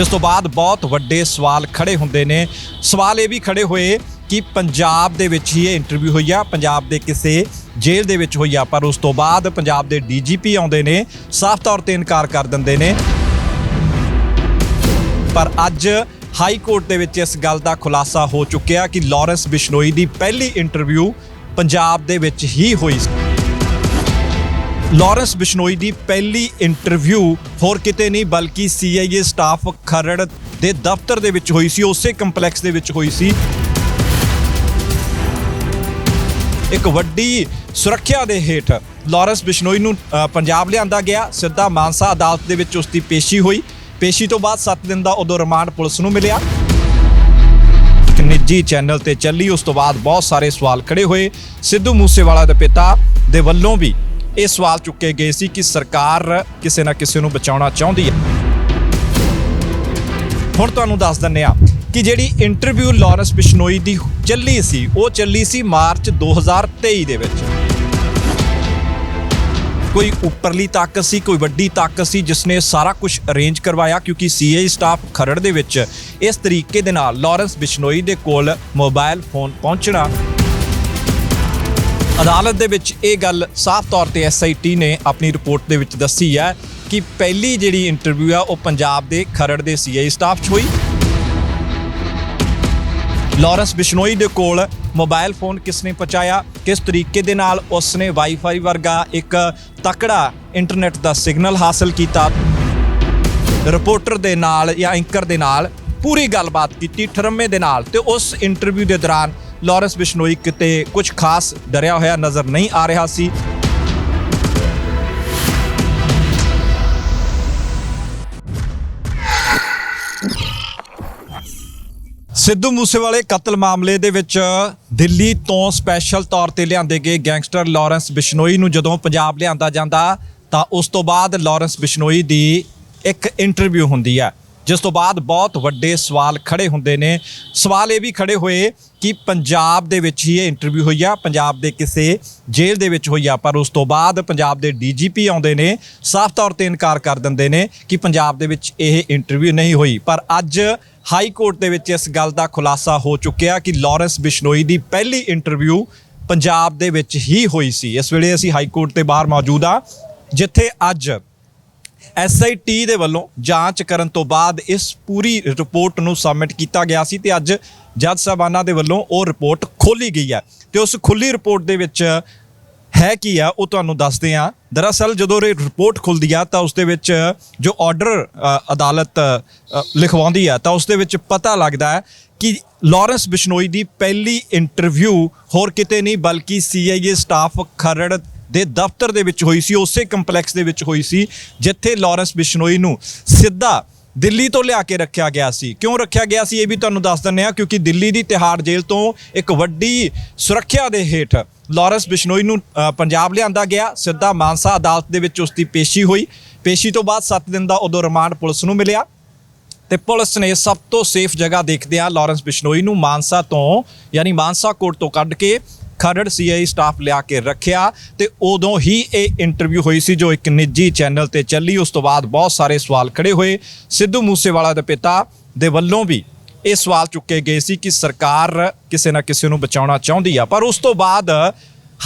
ਜਿਸ ਤੋਂ ਬਾਅਦ ਬਹੁਤ ਵੱਡੇ ਸਵਾਲ ਖੜੇ ਹੁੰਦੇ ਨੇ। ਸਵਾਲ ਇਹ ਵੀ ਖੜੇ ਹੋਏ ਕਿ ਪੰਜਾਬ ਦੇ ਵਿੱਚ ਹੀ ਇਹ ਇੰਟਰਵਿਊ ਹੋਈ ਆ। ਪੰਜਾਬ ਦੇ ਕਿਸੇ ਜੇਲ੍ਹ ਦੇ ਵਿੱਚ ਹੋਈ ਆ, ਪਰ ਉਸ ਤੋਂ ਬਾਅਦ ਪੰਜਾਬ ਦੇ ਡੀਜੀਪੀ ਆਉਂਦੇ ਨੇ, ਸਾਫ਼ ਤੌਰ ਤੇ ਇਨਕਾਰ ਕਰ ਦਿੰਦੇ ਨੇ। ਪਰ ਅੱਜ ਹਾਈ ਕੋਰਟ ਦੇ ਵਿੱਚ ਇਸ ਗੱਲ ਦਾ ਖੁਲਾਸਾ ਹੋ ਚੁੱਕਿਆ ਕਿ ਲਾਰੈਂਸ ਬਿਸ਼ਨੋਈ ਦੀ ਪਹਿਲੀ ਇੰਟਰਵਿਊ ਪੰਜਾਬ ਦੇ ਵਿੱਚ ਹੀ ਹੋਈ ਸੀ। ਲਾਰੈਂਸ ਬਿਸ਼ਨੋਈ ਦੀ ਪਹਿਲੀ ਇੰਟਰਵਿਊ ਹੋਰ ਕਿਤੇ ਨਹੀਂ, ਬਲਕਿ ਸੀਆਈਏ ਸਟਾਫ ਖਰੜ ਦੇ ਦਫ਼ਤਰ ਦੇ ਵਿੱਚ ਹੋਈ ਸੀ, ਉਸੇ ਕੰਪਲੈਕਸ ਦੇ ਵਿੱਚ ਹੋਈ ਸੀ। ਇੱਕ ਵੱਡੀ ਸੁਰੱਖਿਆ ਦੇ ਹੇਠ ਲਾਰੈਂਸ ਬਿਸ਼ਨੋਈ ਨੂੰ ਪੰਜਾਬ ਲਿਆਂਦਾ ਗਿਆ। ਸਿੱਧਾ ਮਾਨਸਾ ਅਦਾਲਤ ਦੇ ਵਿੱਚ ਉਸ ਦੀ ਪੇਸ਼ੀ ਹੋਈ। ਪੇਸ਼ੀ ਤੋਂ ਬਾਅਦ 7 ਦਿਨ ਦਾ ਉਦੋਂ ਰਿਮਾਂਡ ਪੁਲਿਸ ਨੂੰ ਮਿਲਿਆ। ਇੱਕ ਨਿੱਜੀ ਚੈਨਲ ਤੇ ਚੱਲੀ। ਉਸ ਤੋਂ ਬਾਅਦ ਬਹੁਤ ਸਾਰੇ ਸਵਾਲ ਖੜੇ ਹੋਏ। ਸਿੱਧੂ ਮੂਸੇਵਾਲਾ ਦੇ ਪਿਤਾ ਦੇ ਵੱਲੋਂ ਵੀ ਇਹ ਸਵਾਲ ਚੁੱਕੇ ਗਏ ਸੀ ਕਿ ਸਰਕਾਰ ਕਿਸੇ ਨਾ ਕਿਸੇ ਨੂੰ ਬਚਾਉਣਾ ਚਾਹੁੰਦੀ ਹੈ। ਹੁਣ ਤੁਹਾਨੂੰ ਦੱਸ ਦਿੰਨੇ ਆ ਕਿ ਜਿਹੜੀ ਇੰਟਰਵਿਊ ਲਾਰੈਂਸ ਬਿਸ਼ਨੋਈ ਦੀ ਚੱਲੀ ਸੀ, ਉਹ ਚੱਲੀ ਸੀ ਮਾਰਚ 2023 ਦੇ ਵਿੱਚ। ਕੋਈ ਉੱਪਰਲੀ ਤਾਕਤ ਸੀ, ਕੋਈ ਵੱਡੀ ਤਾਕਤ ਸੀ ਜਿਸ ਨੇ ਸਾਰਾ ਕੁਝ ਅਰੇਂਜ ਕਰਵਾਇਆ, ਕਿਉਂਕਿ ਸੀਆਈ ਸਟਾਫ ਖਰੜ ਦੇ ਵਿੱਚ ਇਸ ਤਰੀਕੇ ਦੇ ਨਾਲ ਲਾਰੈਂਸ ਬਿਸ਼ਨੋਈ ਦੇ ਕੋਲ ਮੋਬਾਈਲ ਫੋਨ ਪਹੁੰਚਣਾ ਅਦਾਲਤ ਦੇ ਵਿੱਚ ਇਹ ਗੱਲ ਸਾਫ਼ ਤੌਰ ਤੇ ਐਸਆਈਟੀ ਨੇ ਆਪਣੀ ਰਿਪੋਰਟ ਦੇ ਵਿੱਚ ਦੱਸੀ ਹੈ ਕਿ ਪਹਿਲੀ ਜਿਹੜੀ ਇੰਟਰਵਿਊ ਆ, ਉਹ ਪੰਜਾਬ ਦੇ ਖਰੜ ਦੇ ਸੀਆਈ ਸਟਾਫ 'ਚ ਹੋਈ। ਲਾਰੈਂਸ ਬਿਸ਼ਨੋਈ ਦੇ ਕੋਲ ਮੋਬਾਈਲ ਫੋਨ ਕਿਸ ਨੇ ਪਹੁੰਚਾਇਆ, ਕਿਸ ਤਰੀਕੇ ਦੇ ਨਾਲ ਉਸ ਨੇ ਵਾਈਫਾਈ ਵਰਗਾ ਇੱਕ ਤਕੜਾ ਇੰਟਰਨੈਟ ਦਾ ਸਿਗਨਲ ਹਾਸਲ ਕੀਤਾ। ਰਿਪੋਰਟਰ ਦੇ ਨਾਲ ਜਾਂ ਐਂਕਰ ਦੇ ਨਾਲ ਪੂਰੀ ਗੱਲਬਾਤ ਕੀਤੀ 98 ਦੇ ਨਾਲ ਤੇ ਉਸ ਇੰਟਰਵਿਊ ਦੇ ਦੌਰਾਨ ਲਾਰੈਂਸ ਬਿਸ਼ਨੋਈ ਕਿਤੇ ਕੁਝ ਖਾਸ ਡਰਿਆ ਹੋਇਆ ਨਜ਼ਰ ਨਹੀਂ ਆ ਰਿਹਾ ਸੀ। ਸਿੱਧੂ ਮੂਸੇਵਾਲੇ ਕਤਲ ਮਾਮਲੇ ਦੇ ਵਿੱਚ ਦਿੱਲੀ ਤੋਂ ਸਪੈਸ਼ਲ ਤੌਰ ਤੇ ਲਿਆਂਦੇ ਗਏ ਗੈਂਗਸਟਰ ਲਾਰੈਂਸ ਬਿਸ਼ਨੋਈ ਨੂੰ ਜਦੋਂ ਪੰਜਾਬ ਲਿਆਂਦਾ ਜਾਂਦਾ ਤਾਂ ਉਸ ਤੋਂ ਬਾਅਦ ਲਾਰੈਂਸ ਬਿਸ਼ਨੋਈ ਦੀ ਇੱਕ ਇੰਟਰਵਿਊ ਹੁੰਦੀ ਹੈ। ਜਿਸ ਤੋਂ ਬਾਅਦ ਬਹੁਤ ਵੱਡੇ ਸਵਾਲ ਖੜੇ ਹੁੰਦੇ ਨੇ। ਸਵਾਲ ਇਹ ਵੀ ਖੜੇ ਹੋਏ ਕਿ ਪੰਜਾਬ ਦੇ ਵਿੱਚ ਹੀ ਇਹ ਇੰਟਰਵਿਊ ਹੋਈ ਆ, ਪੰਜਾਬ ਦੇ ਕਿਸੇ ਜੇਲ੍ਹ ਦੇ ਵਿੱਚ ਹੋਈ ਆ, ਪਰ ਉਸ ਤੋਂ ਬਾਅਦ ਪੰਜਾਬ ਦੇ ਡੀਜੀਪੀ ਆਉਂਦੇ ਨੇ, ਸਾਫ਼ ਤੌਰ ਤੇ ਇਨਕਾਰ ਕਰ ਦਿੰਦੇ ਨੇ ਕਿ ਪੰਜਾਬ ਦੇ ਵਿੱਚ ਇਹ ਇੰਟਰਵਿਊ ਨਹੀਂ ਹੋਈ। ਪਰ ਅੱਜ ਹਾਈ ਕੋਰਟ ਦੇ ਵਿੱਚ ਇਸ ਗੱਲ ਦਾ ਖੁਲਾਸਾ ਹੋ ਚੁੱਕਿਆ ਕਿ ਲਾਰੈਂਸ ਬਿਸ਼ਨੋਈ ਦੀ ਪਹਿਲੀ ਇੰਟਰਵਿਊ ਪੰਜਾਬ ਦੇ ਵਿੱਚ ਹੀ ਹੋਈ ਸੀ। ਇਸ ਵੇਲੇ ਅਸੀਂ ਹਾਈ ਕੋਰਟ ਦੇ ਬਾਹਰ ਮੌਜੂਦ ਆ ਜਿੱਥੇ ਅੱਜ ਐਸਆਈਟੀ ਦੇ ਵੱਲੋਂ ਜਾਂਚ ਕਰਨ ਤੋਂ ਬਾਅਦ ਇਸ ਪੂਰੀ ਰਿਪੋਰਟ ਨੂੰ ਸਬਮਿਟ ਕੀਤਾ ਗਿਆ ਸੀ ਤੇ ਅੱਜ ਜੱਜ ਸਾਹਿਬਾਨਾਂ ਦੇ ਵੱਲੋਂ ਉਹ ਰਿਪੋਰਟ ਖੋਲੀ ਗਈ ਹੈ। ਤੇ ਉਸ ਖੁੱਲੀ ਰਿਪੋਰਟ ਦੇ ਵਿੱਚ ਹੈ ਕੀ ਆ, ਉਹ ਤੁਹਾਨੂੰ ਦੱਸਦੇ ਆ ਦਰਅਸਲ ਜਦੋਂ ਇਹ ਰਿਪੋਰਟ ਖੁੱਲਦੀ ਆ ਤਾਂ ਉਸ ਦੇ ਵਿੱਚ ਜੋ ਆਰਡਰ ਅਦਾਲਤ ਲਿਖਵਾਉਂਦੀ ਆ ਤਾਂ ਉਸ ਦੇ ਵਿੱਚ ਪਤਾ ਲੱਗਦਾ ਹੈ ਕਿ ਲਾਰੈਂਸ ਬਿਸ਼ਨੋਈ ਦੀ ਪਹਿਲੀ ਇੰਟਰਵਿਊ ਹੋਰ ਕਿਤੇ ਨਹੀਂ ਬਲਕਿ ਸੀਆਈਏ ਸਟਾਫ ਖਰੜ ਦੇ ਦਫ਼ਤਰ ਦੇ ਵਿੱਚ ਹੋਈ ਸੀ, ਉਸੇ ਕੰਪਲੈਕਸ ਦੇ ਵਿੱਚ ਹੋਈ ਸੀ, ਜਿੱਥੇ ਲਾਰੈਂਸ ਬਿਸ਼ਨੋਈ ਨੂੰ ਸਿੱਧਾ ਦਿੱਲੀ ਤੋਂ ਲਿਆ ਕੇ ਰੱਖਿਆ ਗਿਆ ਸੀ। ਕਿਉਂ ਰੱਖਿਆ ਗਿਆ ਸੀ ਇਹ ਵੀ ਤੁਹਾਨੂੰ ਦੱਸ ਦਿੰਨੇ ਆ ਕਿਉਂਕਿ ਦਿੱਲੀ ਦੀ ਤਿਹਾੜ ਜੇਲ੍ਹ ਤੋਂ ਇੱਕ ਵੱਡੀ ਸੁਰੱਖਿਆ ਦੇ ਹੇਠ ਲਾਰੈਂਸ ਬਿਸ਼ਨੋਈ ਨੂੰ ਪੰਜਾਬ ਲਿਆਂਦਾ ਗਿਆ। ਸਿੱਧਾ ਮਾਨਸਾ ਅਦਾਲਤ ਦੇ ਵਿੱਚ ਉਸ ਦੀ ਪੇਸ਼ੀ ਹੋਈ। ਪੇਸ਼ੀ ਤੋਂ ਬਾਅਦ 7 ਦਿਨ ਦਾ ਉਦੋਂ ਰਿਮਾਂਡ ਪੁਲਿਸ ਨੂੰ ਮਿਲਿਆ। ਤੇ ਪੁਲਿਸ ਨੇ ਸਭ ਤੋਂ ਸੇਫ ਜਗ੍ਹਾ ਦੇਖਦਿਆਂ ਲਾਰੈਂਸ ਬਿਸ਼ਨੋਈ ਨੂੰ ਮਾਨਸਾ ਤੋਂ, ਯਾਨੀ ਮਾਨਸਾ ਕੋਰਟ ਤੋਂ ਕੱਢ ਕੇ ਖਰੜ ਸੀਆਈ ਸਟਾਫ ਲਿਆ ਕੇ ਰੱਖਿਆ ਤੇ ਉਦੋਂ ਹੀ ਇਹ ਇੰਟਰਵਿਊ ਹੋਈ ਸੀ ਜੋ ਇੱਕ ਨਿੱਜੀ ਚੈਨਲ ਤੇ ਚੱਲੀ। ਉਸ ਤੋਂ ਬਾਅਦ ਬਹੁਤ ਸਾਰੇ ਸਵਾਲ ਖੜੇ ਹੋਏ। ਸਿੱਧੂ ਮੂਸੇਵਾਲਾ ਦੇ ਪਿਤਾ ਦੇ ਵੱਲੋਂ ਵੀ ਇਹ ਸਵਾਲ ਚੁੱਕੇ ਗਏ ਸੀ ਕਿ ਸਰਕਾਰ ਕਿਸੇ ਨਾ ਕਿਸੇ ਨੂੰ ਬਚਾਉਣਾ ਚਾਹੁੰਦੀ ਆ। ਪਰ ਉਸ ਤੋਂ ਬਾਅਦ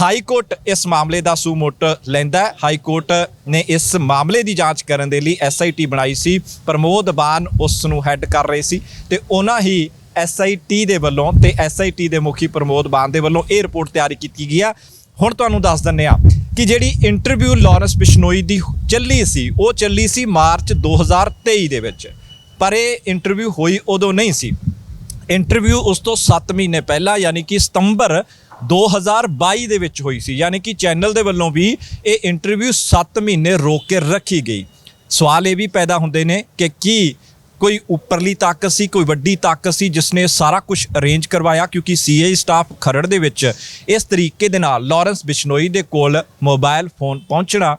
ਹਾਈ ਕੋਰਟ ਇਸ ਮਾਮਲੇ ਦਾ ਸੂਮੋਟ ਲੈਂਦਾ ਹੈ। ਹਾਈ ਕੋਰਟ ਨੇ ਇਸ ਮਾਮਲੇ ਦੀ ਜਾਂਚ ਕਰਨ ਦੇ ਲਈ ਐਸਆਈਟੀ ਬਣਾਈ ਸੀ। ਪ੍ਰਮੋਦ ਬਾਨ ਉਸ ਨੂੰ ਹੈੱਡ ਕਰ ਰਹੇ ਸੀ ਤੇ ਉਹਨਾਂ ਹੀ ਐਸਆਈਟੀ ਦੇ ਵੱਲੋਂ ਤੇ ਐਸਆਈਟੀ ਦੇ ਮੁਖੀ ਪ੍ਰਮੋਦ ਬਾਨ ਦੇ ਵੱਲੋਂ ਇਹ ਰਿਪੋਰਟ ਤਿਆਰੀ ਕੀਤੀ ਗਈ ਆ। ਹੁਣ ਤੁਹਾਨੂੰ ਦੱਸ ਦਿੰਨੇ ਆ ਕਿ ਜਿਹੜੀ ਇੰਟਰਵਿਊ ਲਾਰੈਂਸ ਬਿਸ਼ਨੋਈ ਦੀ ਚੱਲੀ ਸੀ, ਉਹ ਚੱਲੀ ਸੀ ਮਾਰਚ 2023 ਦੇ ਵਿੱਚ। ਪਰ ਇਹ ਇੰਟਰਵਿਊ ਹੋਈ ਉਦੋਂ ਨਹੀਂ ਸੀ। ਇੰਟਰਵਿਊ ਉਸ ਤੋਂ 7 ਮਹੀਨੇ ਪਹਿਲਾਂ, ਯਾਨੀ ਕਿ ਸਤੰਬਰ 2022 ਦੇ ਵਿੱਚ ਹੋਈ ਸੀ। ਯਾਨੀ ਕਿ ਚੈਨਲ ਦੇ ਵੱਲੋਂ ਵੀ ਇਹ ਇੰਟਰਵਿਊ 7 ਮਹੀਨੇ ਰੋਕ ਕੇ ਰੱਖੀ ਗਈ। ਸਵਾਲ ਇਹ ਵੀ ਪੈਦਾ ਹੁੰਦੇ ਨੇ ਕਿ ਕੀ ਕੋਈ ਉੱਪਰਲੀ ਤਾਕਤ ਸੀ, ਕੋਈ ਵੱਡੀ ਤਾਕਤ ਸੀ ਜਿਸ ਨੇ ਸਾਰਾ ਕੁਝ ਅਰੇਂਜ ਕਰਵਾਇਆ ਕਿਉਂਕਿ ਸੀਆਈ ਸਟਾਫ ਖਰੜ ਦੇ ਵਿੱਚ ਇਸ ਤਰੀਕੇ ਦੇ ਨਾਲ ਲਾਰੈਂਸ ਬਿਸ਼ਨੋਈ ਦੇ ਕੋਲ ਮੋਬਾਈਲ ਫੋਨ ਪਹੁੰਚਣਾ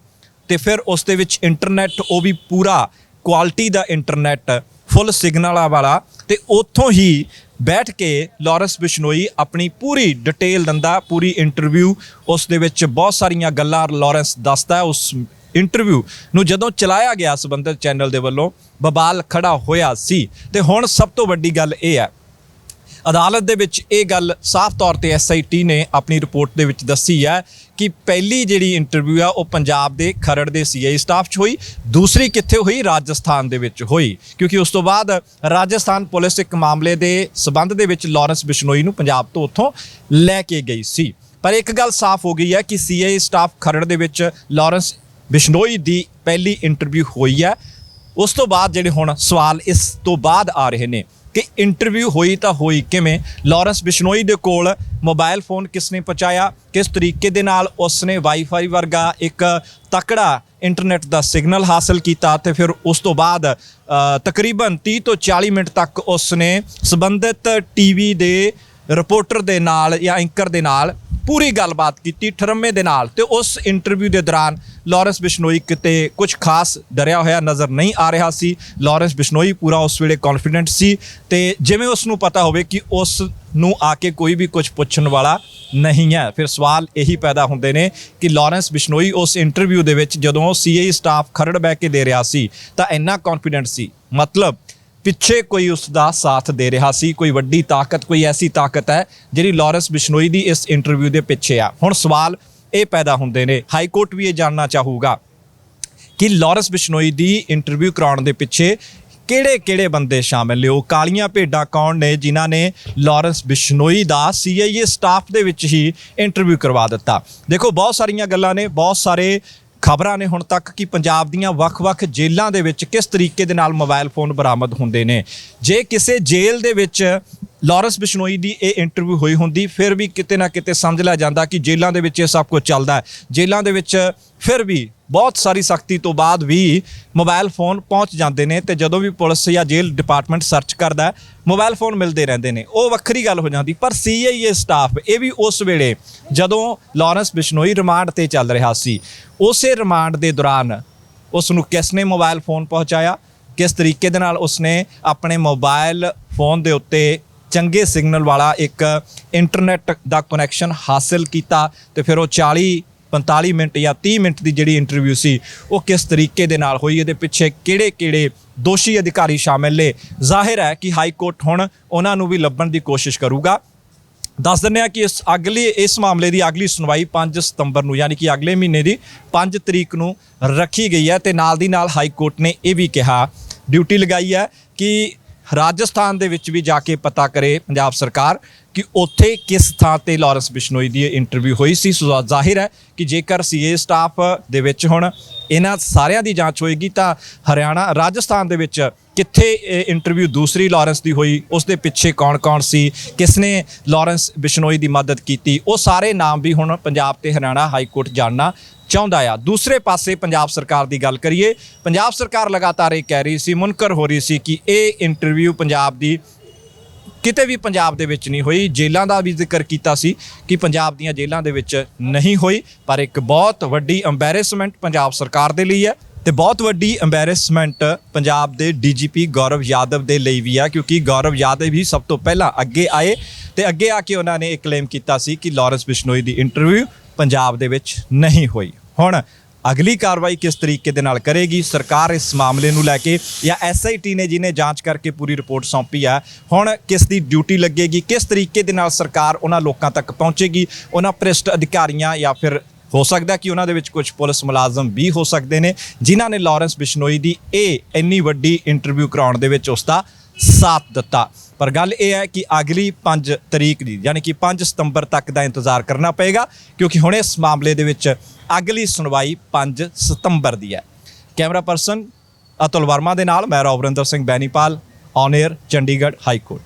ਤੇ ਫਿਰ ਉਸ ਦੇ ਵਿੱਚ ਇੰਟਰਨੈਟ ਉਹ ਵੀ ਪੂਰਾ ਕੁਆਲਿਟੀ ਦਾ ਇੰਟਰਨੈਟ ਫੁੱਲ ਸਿਗਨਲਾਂ ਵਾਲਾ ਤੇ ਉੱਥੋਂ ਹੀ ਬੈਠ ਕੇ ਲਾਰੈਂਸ ਬਿਸ਼ਨੋਈ ਆਪਣੀ ਪੂਰੀ ਡਿਟੇਲ ਦਿੰਦਾ, ਪੂਰੀ ਇੰਟਰਵਿਊ ਉਸ ਦੇ ਵਿੱਚ ਬਹੁਤ ਸਾਰੀਆਂ ਗੱਲਾਂ ਲਾਰੈਂਸ ਦੱਸਦਾ, ਉਸ ਇੰਟਰਵਿਊ ਨੂੰ ਜਦੋਂ ਚਲਾਇਆ ਗਿਆ ਸਬੰਧਤ ਚੈਨਲ ਦੇ ਵੱਲੋਂ, ਬਬਾਲ ਖੜਾ ਹੋਇਆ ਸੀ। ਤੇ ਹੁਣ ਸਭ ਤੋਂ ਵੱਡੀ ਗੱਲ ਇਹ ਹੈ, ਅਦਾਲਤ ਦੇ ਵਿੱਚ ਇਹ ਗੱਲ ਸਾਫ਼ ਤੌਰ ਤੇ ਐਸਆਈਟੀ ਨੇ ਆਪਣੀ ਰਿਪੋਰਟ ਦੇ ਵਿੱਚ ਦੱਸੀ ਹੈ ਕਿ ਪਹਿਲੀ ਜਿਹੜੀ ਇੰਟਰਵਿਊ ਆ, ਉਹ ਪੰਜਾਬ ਦੇ ਖਰੜ ਦੇ ਸੀਆਈ ਸਟਾਫ 'ਚ ਹੋਈ, ਦੂਸਰੀ ਕਿੱਥੇ ਹੋਈ? ਰਾਜਸਥਾਨ ਦੇ ਵਿੱਚ ਹੋਈ। ਕਿਉਂਕਿ ਉਸ ਤੋਂ ਬਾਅਦ ਰਾਜਸਥਾਨ ਪੁਲਿਸ ਇੱਕ ਮਾਮਲੇ ਦੇ ਸਬੰਧ ਦੇ ਵਿੱਚ ਲਾਰੈਂਸ ਬਿਸ਼ਨੋਈ ਨੂੰ ਪੰਜਾਬ ਤੋਂ ਉੱਥੋਂ ਲੈ ਕੇ ਗਈ ਸੀ। ਪਰ ਇੱਕ ਗੱਲ ਸਾਫ਼ ਹੋ ਗਈ ਹੈ ਕਿ ਸੀਆਈ ਸਟਾਫ ਖਰੜ ਦੇ ਵਿੱਚ ਲਾਰੈਂਸ ਬਿਸ਼ਨੋਈ ਦੀ ਪਹਿਲੀ ਇੰਟਰਵਿਊ ਹੋਈ ਹੈ। ਉਸ ਤੋਂ ਬਾਅਦ ਜਿਹੜੇ ਹੁਣ ਸਵਾਲ ਇਸ ਤੋਂ ਬਾਅਦ ਆ ਰਹੇ ਨੇ ਕਿ ਇੰਟਰਵਿਊ ਹੋਈ ਤਾਂ ਹੋਈ ਕਿਵੇਂ? ਲਾਰੈਂਸ ਬਿਸ਼ਨੋਈ ਦੇ ਕੋਲ ਮੋਬਾਈਲ ਫੋਨ ਕਿਸਨੇ ਪਹੁੰਚਾਇਆ? ਕਿਸ ਤਰੀਕੇ ਦੇ ਨਾਲ ਉਸਨੇ ਵਾਈਫਾਈ ਵਰਗਾ ਇੱਕ ਤਕੜਾ ਇੰਟਰਨੈਟ ਦਾ ਸਿਗਨਲ ਹਾਸਲ ਕੀਤਾ ਤੇ ਫਿਰ ਉਸ ਤੋਂ ਬਾਅਦ ਤਕਰੀਬਨ 30 ਤੋਂ 40 ਮਿੰਟ ਤੱਕ ਉਸਨੇ ਸੰਬੰਧਿਤ ਟੀਵੀ ਦੇ ਰਿਪੋਰਟਰ ਦੇ ਨਾਲ ਜਾਂ ਐਂਕਰ ਦੇ ਨਾਲ ਪੂਰੀ ਗੱਲਬਾਤ ਕੀਤੀ ਠਰਮੇ ਦੇ ਨਾਲ ਤੇ ਉਸ ਇੰਟਰਵਿਊ ਦੇ ਦੌਰਾਨ ਲਾਰੈਂਸ ਬਿਸ਼ਨੋਈ ਕਿਤੇ ਕੁਝ ਖਾਸ ਡਰਿਆ ਹੋਇਆ ਨਜ਼ਰ ਨਹੀਂ ਆ ਰਿਹਾ ਸੀ। ਲਾਰੈਂਸ ਬਿਸ਼ਨੋਈ ਪੂਰਾ ਉਸ ਵੇਲੇ ਕੌਨਫੀਡੈਂਟ ਸੀ ਤੇ ਜਿਵੇਂ ਉਸ ਨੂੰ ਪਤਾ ਹੋਵੇ ਕਿ ਉਸ ਨੂੰ ਆ ਕੇ ਕੋਈ ਵੀ ਕੁਝ ਪੁੱਛਣ ਵਾਲਾ ਨਹੀਂ ਹੈ। ਫਿਰ ਸਵਾਲ ਇਹੀ ਪੈਦਾ ਹੁੰਦੇ ਨੇ ਕਿ ਲਾਰੈਂਸ ਬਿਸ਼ਨੋਈ ਉਸ ਇੰਟਰਵਿਊ ਦੇ ਵਿੱਚ ਜਦੋਂ ਸੀਆਈ ਸਟਾਫ ਖਰੜ ਬਹਿ ਕੇ ਦੇ ਰਿਹਾ ਸੀ ਤਾਂ ਇੰਨਾ ਕੌਨਫੀਡੈਂਟ ਸੀ। ਮਤਲਬ ਪਿੱਛੇ ਕੋਈ ਉਸ ਦਾ ਸਾਥ ਦੇ ਰਿਹਾ ਸੀ, ਕੋਈ ਵੱਡੀ ਤਾਕਤ, ਕੋਈ ਐਸੀ ਤਾਕਤ ਹੈ ਜਿਹੜੀ ਲਾਰੈਂਸ ਬਿਸ਼ਨੋਈ ਦੀ ਇਸ ਇੰਟਰਵਿਊ ਦੇ ਪਿੱਛੇ ਆ। ਹੁਣ ਸਵਾਲ ਇਹ ਪੈਦਾ ਹੁੰਦੇ ਨੇ ਹਾਈ ਕੋਰਟ ਵੀ ਇਹ ਜਾਣਨਾ ਚਾਹੂਗਾ ਕਿ ਲਾਰੈਂਸ ਬਿਸ਼ਨੋਈ ਦੀ ਇੰਟਰਵਿਊ ਕਰਾਉਣ ਦੇ ਪਿੱਛੇ ਕਿਹੜੇ ਕਿਹੜੇ ਬੰਦੇ ਸ਼ਾਮਿਲ ਨੇ? ਉਹ ਕਾਲੀਆਂ ਭੇਡਾਂ ਕੌਣ ਨੇ ਜਿਨ੍ਹਾਂ ਨੇ ਲਾਰੈਂਸ ਬਿਸ਼ਨੋਈ ਦਾ ਸੀਆਈਏ ਸਟਾਫ ਦੇ ਵਿੱਚ ਹੀ ਇੰਟਰਵਿਊ ਕਰਵਾ ਦਿੱਤਾ? ਦੇਖੋ, ਬਹੁਤ ਸਾਰੀਆਂ ਗੱਲਾਂ ਨੇ, ਬਹੁਤ ਸਾਰੇ ਖਬਰਾਂ ਨੇ ਹੁਣ ਤੱਕ ਕਿ ਪੰਜਾਬ ਦੀਆਂ ਵੱਖ-ਵੱਖ ਜੇਲ੍ਹਾਂ ਦੇ ਵਿੱਚ ਕਿਸ ਤਰੀਕੇ ਦੇ ਨਾਲ ਮੋਬਾਈਲ ਫੋਨ ਬਰਾਮਦ ਹੁੰਦੇ ਨੇ? ਜੇ ਕਿਸੇ ਜੇਲ੍ਹ ਦੇ ਵਿੱਚ ਲਾਰੈਂਸ ਬਿਸ਼ਨੋਈ ਦੀ ਇਹ ਇੰਟਰਵਿਊ ਹੋਈ ਹੁੰਦੀ, ਫਿਰ ਵੀ ਕਿਤੇ ਨਾ ਕਿਤੇ ਸਮਝ ਲਿਆ ਜਾਂਦਾ ਕਿ ਜੇਲ੍ਹਾਂ ਦੇ ਵਿੱਚ ਇਹ ਸਭ ਕੁਝ ਚੱਲਦਾ ਹੈ। ਜੇਲ੍ਹਾਂ ਦੇ ਵਿੱਚ ਫਿਰ ਵੀ ਬਹੁਤ ਸਾਰੀ ਸਖਤੀ ਤੋਂ ਬਾਅਦ ਵੀ ਮੋਬਾਈਲ ਫੋਨ ਪਹੁੰਚ ਜਾਂਦੇ ਨੇ ਤੇ ਜਦੋਂ ਵੀ ਪੁਲਿਸ ਜਾਂ ਜੇਲ੍ਹ ਡਿਪਾਰਟਮੈਂਟ ਸਰਚ ਕਰਦਾ ਹੈ, ਮੋਬਾਈਲ ਫੋਨ ਮਿਲਦੇ ਰਹਿੰਦੇ ਨੇ। ਉਹ ਵੱਖਰੀ ਗੱਲ ਹੋ ਜਾਂਦੀ ਪਰ ਸੀਆਈਏ ਸਟਾਫ ਇਹ ਵੀ ਉਸ ਵੇਲੇ ਜਦੋਂ ਲਾਰੈਂਸ ਬਿਸ਼ਨੋਈ ਰਿਮਾਂਡ ਤੇ ਚੱਲ ਰਿਹਾ ਸੀ ਉਸੇ ਰਿਮਾਂਡ ਦੇ ਦੌਰਾਨ ਉਸ ਨੂੰ ਕਿਸ ਨੇ ਮੋਬਾਈਲ ਫੋਨ ਪਹੁੰਚਾਇਆ ਕਿਸ ਤਰੀਕੇ ਦੇ ਨਾਲ ਉਸਨੇ ਆਪਣੇ ਮੋਬਾਈਲ ਫੋਨ ਦੇ ਉੱਤੇ ਚੰਗੇ ਸਿਗਨਲ ਵਾਲਾ ਇੱਕ ਇੰਟਰਨੈਟ ਦਾ ਕਨੈਕਸ਼ਨ ਹਾਸਲ ਕੀਤਾ ਤੇ ਫਿਰ ਉਹ 40 45 ਮਿੰਟ ਜਾਂ 30 ਮਿੰਟ ਦੀ ਜਿਹੜੀ ਇੰਟਰਵਿਊ ਸੀ, ਉਹ ਕਿਸ ਤਰੀਕੇ ਦੇ ਨਾਲ ਹੋਈ? ਇਹਦੇ ਪਿੱਛੇ ਕਿਹੜੇ-ਕਿਹੜੇ ਦੋਸ਼ੀ ਅਧਿਕਾਰੀ ਸ਼ਾਮਿਲ ਨੇ? ਜ਼ਾਹਿਰ ਹੈ ਕਿ ਹਾਈ ਕੋਰਟ ਹੁਣ ਉਹਨਾਂ ਨੂੰ ਵੀ ਲੱਭਣ ਦੀ ਕੋਸ਼ਿਸ਼ ਕਰੂਗਾ। ਦੱਸ ਦਿੰਦੇ ਆ ਕਿ ਇਸ ਅਗਲੀ, ਇਸ ਮਾਮਲੇ ਦੀ ਅਗਲੀ ਸੁਣਵਾਈ 5 ਸਤੰਬਰ ਨੂੰ, ਯਾਨੀ ਕਿ ਅਗਲੇ ਮਹੀਨੇ ਦੀ 5 ਤਰੀਕ ਨੂੰ ਰੱਖੀ ਗਈ ਹੈ ਤੇ ਨਾਲ ਦੀ ਨਾਲ ਹਾਈ ਕੋਰਟ ਨੇ ਇਹ ਵੀ ਕਿਹਾ, ਡਿਊਟੀ ਲਗਾਈ ਹੈ ਕਿ ਰਾਜਸਥਾਨ ਦੇ ਵਿੱਚ ਵੀ ਜਾ ਕੇ ਪਤਾ ਕਰੇ ਪੰਜਾਬ ਸਰਕਾਰ ਕਿ ਉੱਥੇ ਕਿਸ ਥਾਂ ਤੇ ਲਾਰੈਂਸ ਬਿਸ਼ਨੋਈ ਦੀ ਇੰਟਰਵਿਊ ਹੋਈ ਸੀ। ਸੋ ਜ਼ਾਹਿਰ ਹੈ ਕਿ ਜੇਕਰ ਸੀਏ ਸਟਾਫ ਦੇ ਵਿੱਚ ਹੁਣ ਇਹਨਾਂ ਸਾਰਿਆਂ ਦੀ ਜਾਂਚ ਹੋਏਗੀ ਤਾਂ ਹਰਿਆਣਾ, ਰਾਜਸਥਾਨ ਦੇ ਵਿੱਚ ਕਿੱਥੇ ਇੰਟਰਵਿਊ ਦੂਸਰੀ ਲਾਰੈਂਸ ਦੀ ਹੋਈ, ਉਸ ਦੇ ਪਿੱਛੇ ਕੌਣ-ਕੌਣ ਸੀ, ਕਿਸਨੇ ਲਾਰੈਂਸ ਬਿਸ਼ਨੋਈ ਦੀ ਮਦਦ ਕੀਤੀ, ਉਹ ਸਾਰੇ ਨਾਮ ਵੀ ਹੁਣ ਪੰਜਾਬ ਤੇ ਹਰਿਆਣਾ ਹਾਈ ਕੋਰਟ ਜਾਣਨਾ ਚਾਹੁੰਦਾ ਆ। ਦੂਸਰੇ ਪਾਸੇ ਪੰਜਾਬ ਸਰਕਾਰ ਦੀ ਗੱਲ ਕਰੀਏ, ਪੰਜਾਬ ਸਰਕਾਰ ਲਗਾਤਾਰ ਇਹ ਕਹਿ ਰਹੀ ਸੀ, ਮੁਨਕਰ ਹੋ ਰਹੀ ਸੀ ਕਿ ਇਹ ਇੰਟਰਵਿਊ ਪੰਜਾਬ ਦੀ ਕਿਤੇ ਵੀ ਪੰਜਾਬ ਦੇ ਵਿੱਚ ਨਹੀਂ ਹੋਈ। ਜੇਲ੍ਹਾਂ ਦਾ ਵੀ ਜ਼ਿਕਰ ਕੀਤਾ ਸੀ ਕਿ ਪੰਜਾਬ ਦੀਆਂ ਜੇਲ੍ਹਾਂ ਦੇ ਵਿੱਚ ਨਹੀਂ ਹੋਈ, ਪਰ ਇੱਕ ਬਹੁਤ ਵੱਡੀ ਐਮਬੈਰੈਸਮੈਂਟ ਪੰਜਾਬ ਸਰਕਾਰ ਦੇ ਲਈ ਹੈ ਤੇ ਬਹੁਤ ਵੱਡੀ ਐਮਬੈਰੈਸਮੈਂਟ ਪੰਜਾਬ ਦੇ ਡੀਜੀਪੀ ਗੌਰਵ ਯਾਦਵ ਦੇ ਲਈ ਵੀ ਆ, ਕਿਉਂਕਿ ਗੌਰਵ ਯਾਦਵ ਹੀ ਸਭ ਤੋਂ ਪਹਿਲਾਂ ਅੱਗੇ ਆਏ ਤੇ ਅੱਗੇ ਆ ਕੇ ਉਹਨਾਂ ਨੇ ਇਹ ਕਲੇਮ ਕੀਤਾ ਸੀ ਕਿ ਲਾਰੈਂਸ ਬਿਸ਼ਨੋਈ ਦੀ ਇੰਟਰਵਿਊ ਪੰਜਾਬ ਦੇ ਵਿੱਚ ਨਹੀਂ ਹੋਈ। ਹੁਣ ਅਗਲੀ ਕਾਰਵਾਈ ਕਿਸ ਤਰੀਕੇ ਦੇ ਨਾਲ ਕਰੇਗੀ? ਸਰਕਾਰ ਇਸ ਮਾਮਲੇ ਨੂੰ ਲੈ ਕੇ ਜਾਂ ਐਸਆਈਟੀ ਨੇ ਜਿਹਨੇ ਜਾਂਚ ਕਰਕੇ ਪੂਰੀ ਰਿਪੋਰਟ ਸੌਂਪੀ ਹੈ, ਹੁਣ ਕਿਸ ਦੀ ਡਿਊਟੀ ਲੱਗੇਗੀ? ਕਿਸ ਤਰੀਕੇ ਦੇ ਨਾਲ ਸਰਕਾਰ ਉਹਨਾਂ ਲੋਕਾਂ ਤੱਕ ਪਹੁੰਚੇਗੀ? ਉਹਨਾਂ ਭ੍ਰਿਸ਼ਟ ਅਧਿਕਾਰੀਆਂ ਜਾਂ ਫਿਰ ਹੋ ਸਕਦਾ ਕਿ ਉਹਨਾਂ ਦੇ ਵਿੱਚ ਕੁਝ ਪੁਲਿਸ ਮੁਲਾਜ਼ਮ ਵੀ ਹੋ ਸਕਦੇ ਨੇ, ਜਿਨ੍ਹਾਂ ਨੇ ਲਾਰੈਂਸ ਬਿਸ਼ਨੋਈ ਦੀ ਇਹ ਇੰਨੀ ਵੱਡੀ ਇੰਟਰਵਿਊ ਕਰਾਉਣ ਦੇ ਵਿੱਚ ਉਸ ਦਾ ਸਾਥ ਦਿੱਤਾ। ਪਰ ਗੱਲ ਇਹ ਹੈ ਕਿ ਅਗਲੀ 5 ਤਰੀਕ ਦੀ, ਯਾਨੀ ਕਿ 5 ਸਤੰਬਰ ਤੱਕ ਦਾ ਇੰਤਜ਼ਾਰ ਕਰਨਾ ਪਏਗਾ, ਕਿਉਂਕਿ ਹੁਣ ਇਸ ਮਾਮਲੇ ਦੇ ਵਿੱਚ ਅਗਲੀ ਸੁਣਵਾਈ 5 ਸਤੰਬਰ ਦੀ ਹੈ। ਕੈਮਰਾ ਪਰਸਨ ਅਤੁਲ ਵਰਮਾ ਦੇ ਨਾਲ, ਮੈਂ Ravinder Singh Bainipal, on air Chandigarh high court